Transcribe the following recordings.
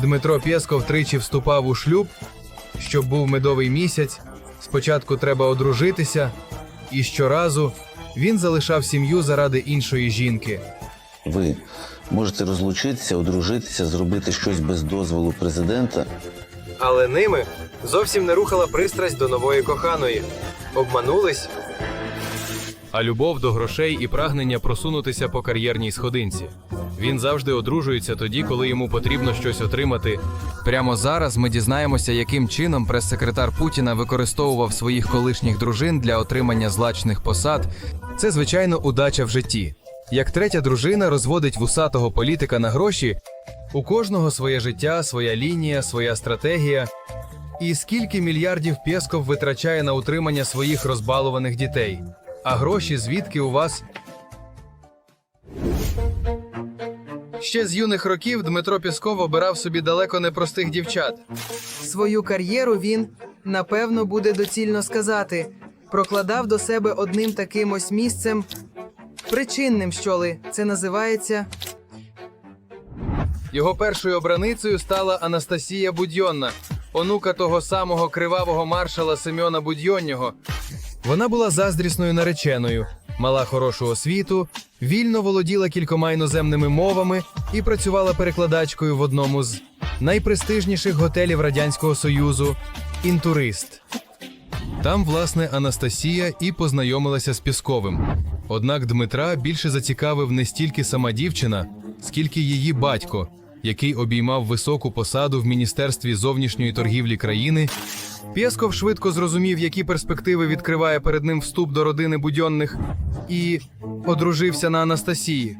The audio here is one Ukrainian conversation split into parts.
Дмитро Пєсков тричі вступав у шлюб, щоб був медовий місяць. Спочатку треба одружитися, і щоразу він залишав сім'ю заради іншої жінки. Ви можете розлучитися, одружитися, зробити щось без дозволу президента. Але ними зовсім не рухала пристрасть до нової коханої. Обманулись. А любов до грошей і прагнення просунутися по кар'єрній сходинці. Він завжди одружується тоді, коли йому потрібно щось отримати. Прямо зараз ми дізнаємося, яким чином прес-секретар Путіна використовував своїх колишніх дружин для отримання злачних посад. Це звичайно удача в житті. Як третя дружина розводить вусатого політика на гроші, у кожного своє життя, своя лінія, своя стратегія. І скільки мільярдів Пєсков витрачає на утримання своїх розбалуваних дітей? А гроші звідки у вас? Ще з юних років Дмитро Пєсков обирав собі далеко не простих дівчат. Свою кар'єру він, напевно, буде доцільно сказати, прокладав до себе одним таким ось місцем причинним, що ли, це називається. Його першою обраницею стала Анастасія Будьонна, онука того самого кривавого маршала Семьона Будьоннього. Вона була заздрісною нареченою, мала хорошу освіту, вільно володіла кількома іноземними мовами і працювала перекладачкою в одному з найпрестижніших готелів Радянського Союзу Інтурист. Там, власне, Анастасія і познайомилася з Пісковим. Однак Дмитра більше зацікавив не стільки сама дівчина, скільки її батько, який обіймав високу посаду в Міністерстві зовнішньої торгівлі країни. Пєсков швидко зрозумів, які перспективи відкриває перед ним вступ до родини будьонних, і одружився на Анастасії.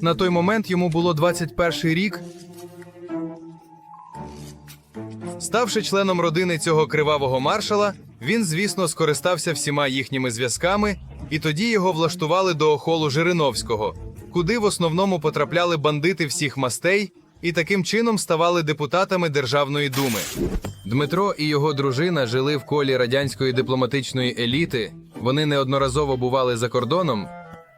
На той момент йому було 21 рік. Ставши членом родини цього кривавого маршала, він, звісно, скористався всіма їхніми зв'язками, і тоді його влаштували до охолу Жириновського, куди в основному потрапляли бандити всіх мастей і таким чином ставали депутатами Державної думи. Дмитро і його дружина жили в колі радянської дипломатичної еліти. Вони неодноразово бували за кордоном,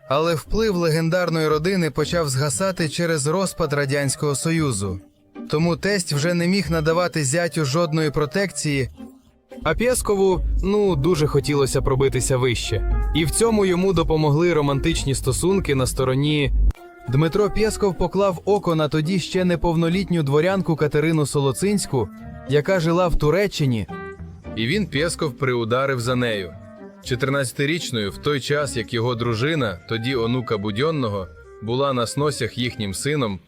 але вплив легендарної родини почав згасати через розпад Радянського Союзу. Тому тесть вже не міг надавати зятю жодної протекції. А Пєскову, ну, дуже хотілося пробитися вище. І в цьому йому допомогли романтичні стосунки на стороні. Дмитро Пєсков поклав око на тоді ще неповнолітню дворянку Катерину Солоцинську, яка жила в Туреччині. І він Пєсков приударив за нею. 14-річною в той час, як його дружина, тоді онука Будьонного, була на сносях їхнім сином,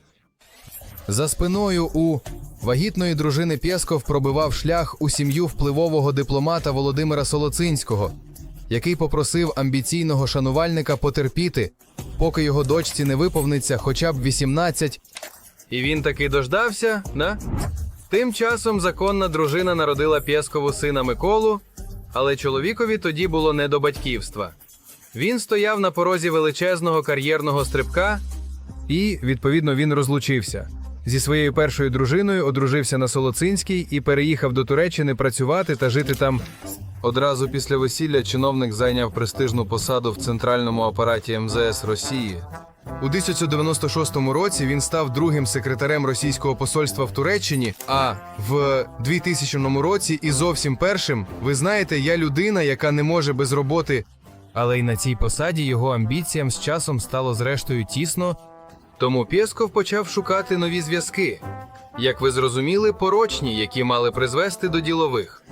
за спиною у вагітної дружини Пєсков пробивав шлях у сім'ю впливового дипломата Володимира Солоцинського, який попросив амбіційного шанувальника потерпіти, поки його дочці не виповниться хоча б 18. І він таки дождався, да? Тим часом законна дружина народила Пєскову сина Миколу, але чоловікові тоді було не до батьківства. Він стояв на порозі величезного кар'єрного стрибка, і, відповідно, він розлучився. Зі своєю першою дружиною одружився на Солоцинській і переїхав до Туреччини працювати та жити там. Одразу після весілля чиновник зайняв престижну посаду в центральному апараті МЗС Росії. У 1996 році він став другим секретарем російського посольства в Туреччині. А в 2000 році і зовсім першим, ви знаєте, я людина, яка не може без роботи. Але й на цій посаді його амбіціям з часом стало зрештою тісно. Тому Пєсков почав шукати нові зв'язки. Як ви зрозуміли, порочні, які мали призвести до ділових.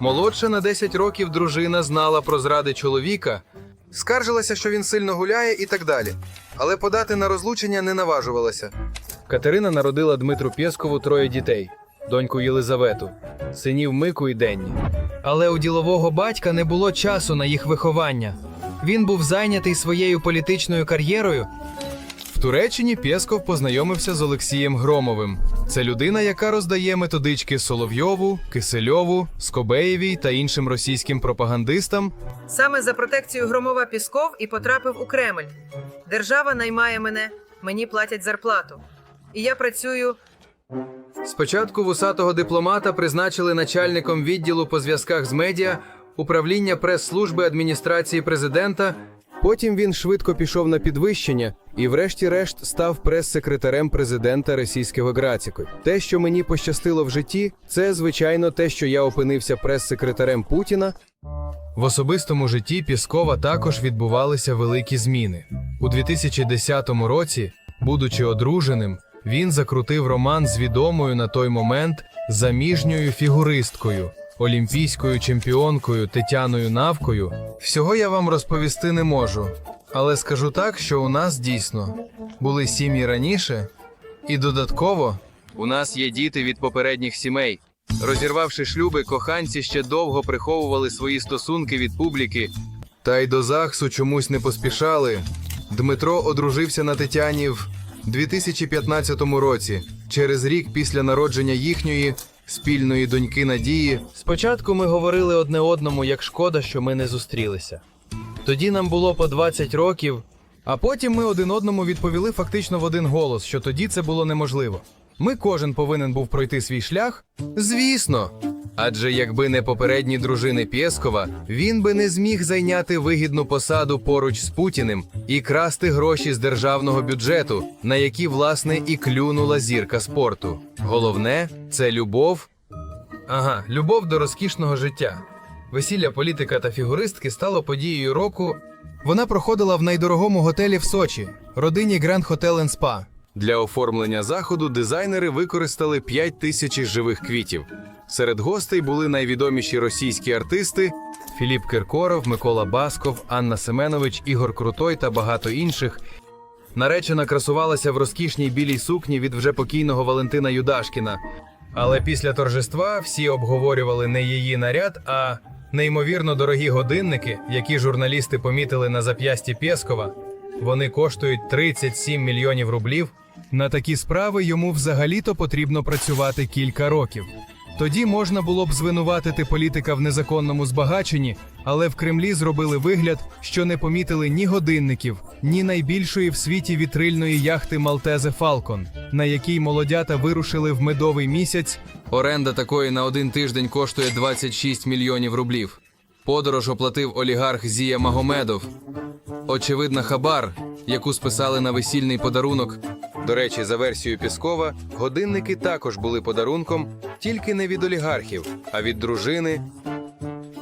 Молодша на 10 років дружина знала про зради чоловіка, скаржилася, що він сильно гуляє і так далі. Але подати на розлучення не наважувалася. Катерина народила Дмитру Пєскову троє дітей: доньку Єлизавету, синів Мику і Денні. Але у ділового батька не було часу на їх виховання. Він був зайнятий своєю політичною кар'єрою. В Туреччині Пєсков познайомився з Олексієм Громовим. Це людина, яка роздає методички Соловйову, Кисельову, Скобеєвій та іншим російським пропагандистам. Саме за протекцію Громова Пісков і потрапив у Кремль. Держава наймає мене, мені платять зарплату. І я працюю Спочатку вусатого дипломата призначили начальником відділу по зв'язках з медіа управління прес-служби адміністрації президента. Потім він швидко пішов на підвищення і, врешті-решт, став прес-секретарем президента російського Грацікою. Те, що мені пощастило в житті, це звичайно те, що я опинився прес-секретарем Путіна. В особистому житті Піскова також відбувалися великі зміни. У 2010 році, будучи одруженим, він закрутив роман з відомою на той момент заміжньою фігуристкою, олімпійською чемпіонкою Тетяною Навкою. Всього я вам розповісти не можу, але скажу так, що у нас дійсно були сім'ї раніше, і додатково у нас є діти від попередніх сімей. Розірвавши шлюби, коханці ще довго приховували свої стосунки від публіки, та й до ЗАГСу чомусь не поспішали. Дмитро одружився на Тетяні в 2015 році, через рік після народження їхньої спільної доньки Надії. Спочатку ми говорили одне одному, як шкода, що ми не зустрілися. Тоді нам було по 20 років, а потім ми один одному відповіли фактично в один голос, що тоді це було неможливо. Ми кожен повинен був пройти свій шлях. Звісно. Адже якби не попередні дружини Пєскова, він би не зміг зайняти вигідну посаду поруч з Путіним і красти гроші з державного бюджету, на які власне і клюнула зірка спорту. Головне це любов Ага, любов до розкішного життя. Весілля політика та фігуристки стало подією року. Вона проходила в найдорогому готелі в Сочі, родині Grand Hotel Spa. Для оформлення заходу дизайнери використали 5 тисяч живих квітів. Серед гостей були найвідоміші російські артисти Філіп Киркоров, Микола Басков, Анна Семенович, Ігор Крутой та багато інших. Наречена красувалася в розкішній білій сукні від вже покійного Валентина Юдашкіна. Але після торжества всі обговорювали не її наряд, а неймовірно дорогі годинники, які журналісти помітили на зап'ясті Пєскова. Вони коштують 37 мільйонів рублів. На такі справи йому взагалі-то потрібно працювати кілька років. Тоді можна було б звинуватити політика в незаконному збагаченні, але в Кремлі зробили вигляд, що не помітили ні годинників, ні найбільшої в світі вітрильної яхти Малтезе Фалкон, на якій молодята вирушили в медовий місяць. Оренда такої на один тиждень коштує 26 мільйонів рублів. Подорож оплатив олігарх Зія Магомедов. Очевидна хабар, яку списали на весільний подарунок. До речі, за версією Піскова, годинники також були подарунком, тільки не від олігархів, а від дружини.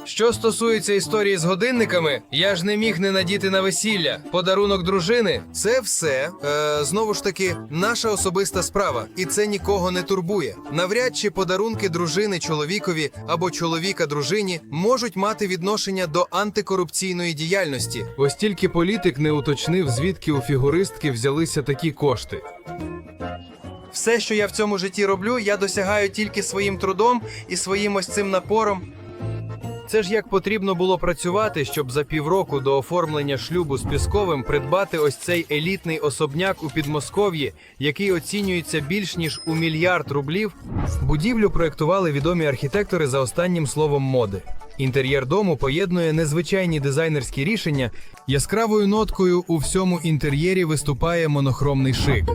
Що стосується історії з годинниками, я ж не міг не надіти на весілля. Подарунок дружини це все е, знову ж таки наша особиста справа, і це нікого не турбує. Навряд чи подарунки дружини чоловікові або чоловіка дружині можуть мати відношення до антикорупційної діяльності. Ось тільки політик не уточнив, звідки у фігуристки взялися такі кошти. Все, що я в цьому житті роблю, я досягаю тільки своїм трудом і своїм ось цим напором. Це ж як потрібно було працювати, щоб за півроку до оформлення шлюбу з Пісковим придбати ось цей елітний особняк у Підмосков'ї, який оцінюється більш ніж у мільярд рублів. Будівлю проєктували відомі архітектори за останнім словом моди. Інтер'єр дому поєднує незвичайні дизайнерські рішення. Яскравою ноткою у всьому інтер'єрі виступає монохромний шик.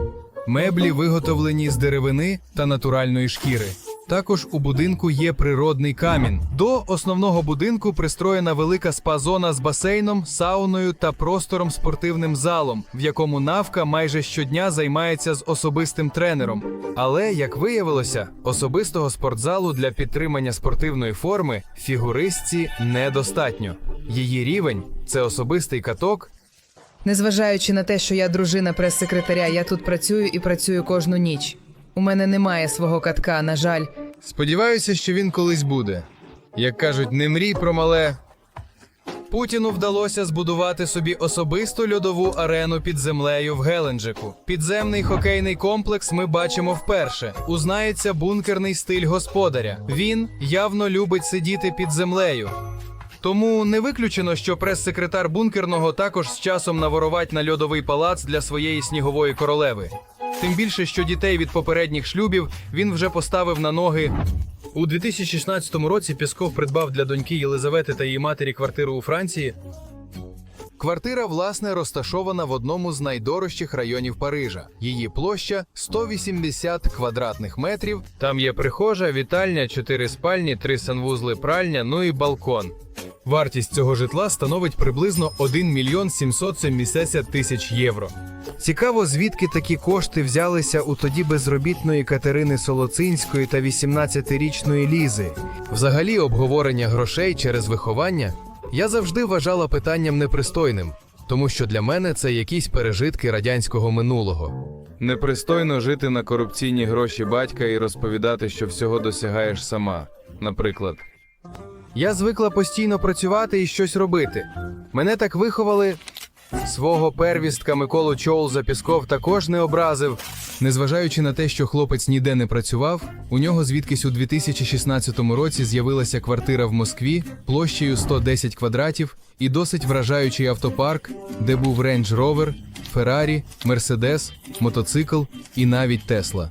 Меблі виготовлені з деревини та натуральної шкіри. Також у будинку є природний камінь. До основного будинку пристроєна велика спа-зона з басейном, сауною та простором спортивним залом, в якому навка майже щодня займається з особистим тренером. Але, як виявилося, особистого спортзалу для підтримання спортивної форми фігуристці недостатньо. Її рівень це особистий каток, Незважаючи на те, що я дружина прес-секретаря, я тут працюю і працюю кожну ніч. У мене немає свого катка, на жаль. Сподіваюся, що він колись буде. Як кажуть, не мрій про мале. Путіну вдалося збудувати собі особисту льодову арену під землею в Геленджику. Підземний хокейний комплекс ми бачимо вперше. Узнається бункерний стиль господаря. Він явно любить сидіти під землею. Тому не виключено, що прес-секретар бункерного також з часом наворовать на льодовий палац для своєї снігової королеви. Тим більше, що дітей від попередніх шлюбів він вже поставив на ноги. У 2016 році Пісков придбав для доньки Єлизавети та її матері квартиру у Франції. Квартира, власне, розташована в одному з найдорожчих районів Парижа. Її площа 180 квадратних метрів. Там є прихожа, вітальня, чотири спальні, три санвузли, пральня, ну і балкон. Вартість цього житла становить приблизно 1 мільйон 770 тисяч євро. Цікаво, звідки такі кошти взялися у тоді безробітної Катерини Солоцинської та 18-річної Лізи. Взагалі, обговорення грошей через виховання я завжди вважала питанням непристойним, тому що для мене це якісь пережитки радянського минулого. Непристойно жити на корупційні гроші батька і розповідати, що всього досягаєш сама. Наприклад, Я звикла постійно працювати і щось робити. Мене так виховали. Свого первістка Миколу Чоулза Пісков також не образив. Незважаючи на те, що хлопець ніде не працював, у нього звідкись у 2016 році з'явилася квартира в Москві площею 110 квадратів і досить вражаючий автопарк, де був Range Rover, Феррарі, Мерседес, мотоцикл і навіть Тесла.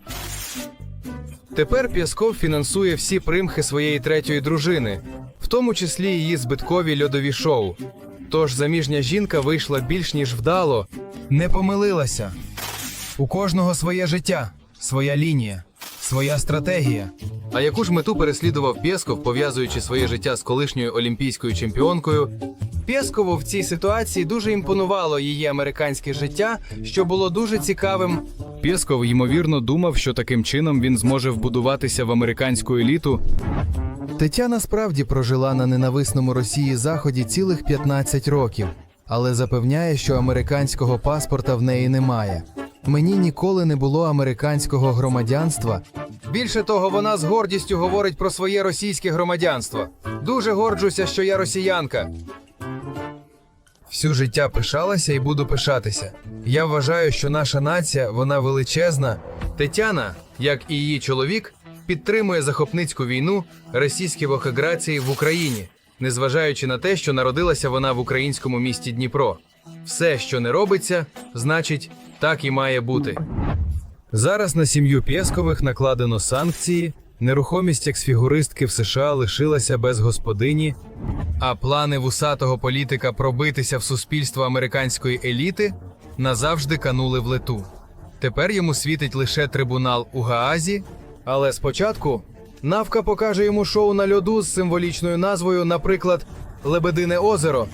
Тепер Пєсков фінансує всі примхи своєї третьої дружини, в тому числі її збиткові льодові шоу. Тож заміжня жінка вийшла більш ніж вдало, не помилилася. У кожного своє життя, своя лінія, своя стратегія. а яку ж мету переслідував Пєсков, пов'язуючи своє життя з колишньою олімпійською чемпіонкою? Пєскову в цій ситуації дуже імпонувало її американське життя, що було дуже цікавим. Пєсков, ймовірно, думав, що таким чином він зможе вбудуватися в американську еліту. Тетяна справді прожила на ненависному Росії заході цілих 15 років, але запевняє, що американського паспорта в неї немає. Мені ніколи не було американського громадянства. Більше того, вона з гордістю говорить про своє російське громадянство. Дуже горджуся, що я росіянка. Всю життя пишалася і буду пишатися. Я вважаю, що наша нація, вона величезна. Тетяна, як і її чоловік, підтримує захопницьку війну російські вохеграції в Україні, незважаючи на те, що народилася вона в українському місті Дніпро. Все, що не робиться, значить, так і має бути. Зараз на сім'ю Пєскових накладено санкції, нерухомість екс-фігуристки в США лишилася без господині, а плани вусатого політика пробитися в суспільство американської еліти назавжди канули в лету. Тепер йому світить лише трибунал у Гаазі, але спочатку Навка покаже йому шоу на льоду з символічною назвою, наприклад, Лебедине озеро,